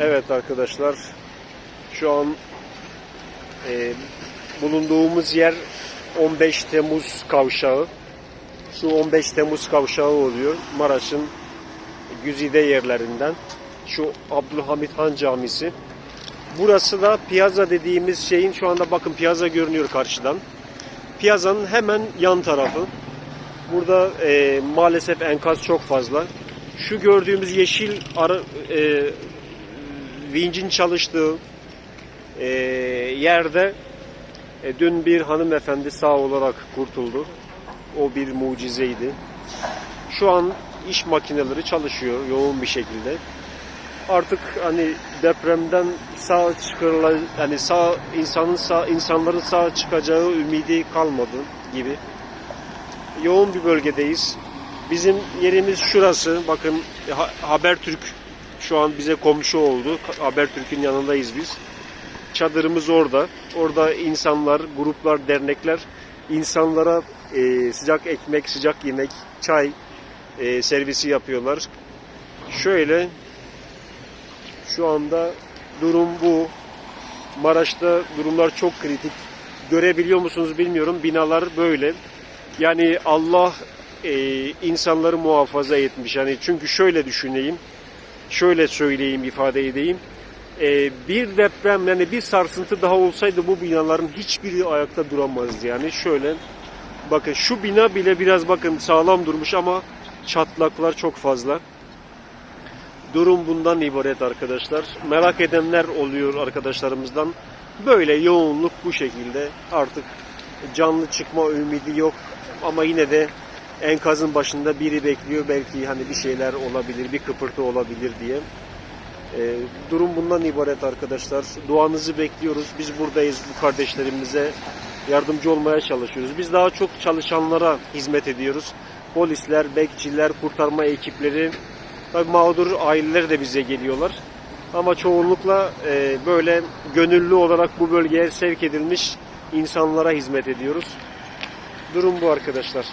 Evet arkadaşlar şu an e, bulunduğumuz yer 15 Temmuz kavşağı. Şu 15 Temmuz kavşağı oluyor Maraş'ın güzide yerlerinden. Şu Abdülhamit Han Camisi. Burası da piyaza dediğimiz şeyin şu anda bakın piyaza görünüyor karşıdan. Piyazanın hemen yan tarafı. Burada e, maalesef enkaz çok fazla. Şu gördüğümüz yeşil arı, e, vincin çalıştığı e, yerde e, dün bir hanımefendi sağ olarak kurtuldu. O bir mucizeydi. Şu an iş makineleri çalışıyor yoğun bir şekilde. Artık hani depremden sağ çıkarılan yani sağ insanın sağ insanların sağ çıkacağı ümidi kalmadı gibi. Yoğun bir bölgedeyiz. Bizim yerimiz şurası. Bakın Ha- Habertürk şu an bize komşu oldu. Habertürk'ün yanındayız biz. Çadırımız orada. Orada insanlar, gruplar, dernekler insanlara e, sıcak ekmek, sıcak yemek, çay e, servisi yapıyorlar. Şöyle şu anda durum bu. Maraş'ta durumlar çok kritik. Görebiliyor musunuz bilmiyorum. Binalar böyle. Yani Allah e, insanları muhafaza etmiş. Yani çünkü şöyle düşüneyim. Şöyle söyleyeyim, ifade edeyim. E, bir deprem yani bir sarsıntı daha olsaydı bu binaların hiçbiri ayakta duramazdı. Yani şöyle bakın şu bina bile biraz bakın sağlam durmuş ama çatlaklar çok fazla. Durum bundan ibaret arkadaşlar. Merak edenler oluyor arkadaşlarımızdan. Böyle yoğunluk bu şekilde. Artık canlı çıkma ümidi yok. Ama yine de enkazın başında biri bekliyor. Belki hani bir şeyler olabilir, bir kıpırtı olabilir diye. Ee, durum bundan ibaret arkadaşlar. Duanızı bekliyoruz. Biz buradayız bu kardeşlerimize yardımcı olmaya çalışıyoruz. Biz daha çok çalışanlara hizmet ediyoruz. Polisler, bekçiler, kurtarma ekipleri, Tabii mağdur aileler de bize geliyorlar. Ama çoğunlukla e, böyle gönüllü olarak bu bölgeye sevk edilmiş insanlara hizmet ediyoruz. Durum bu arkadaşlar.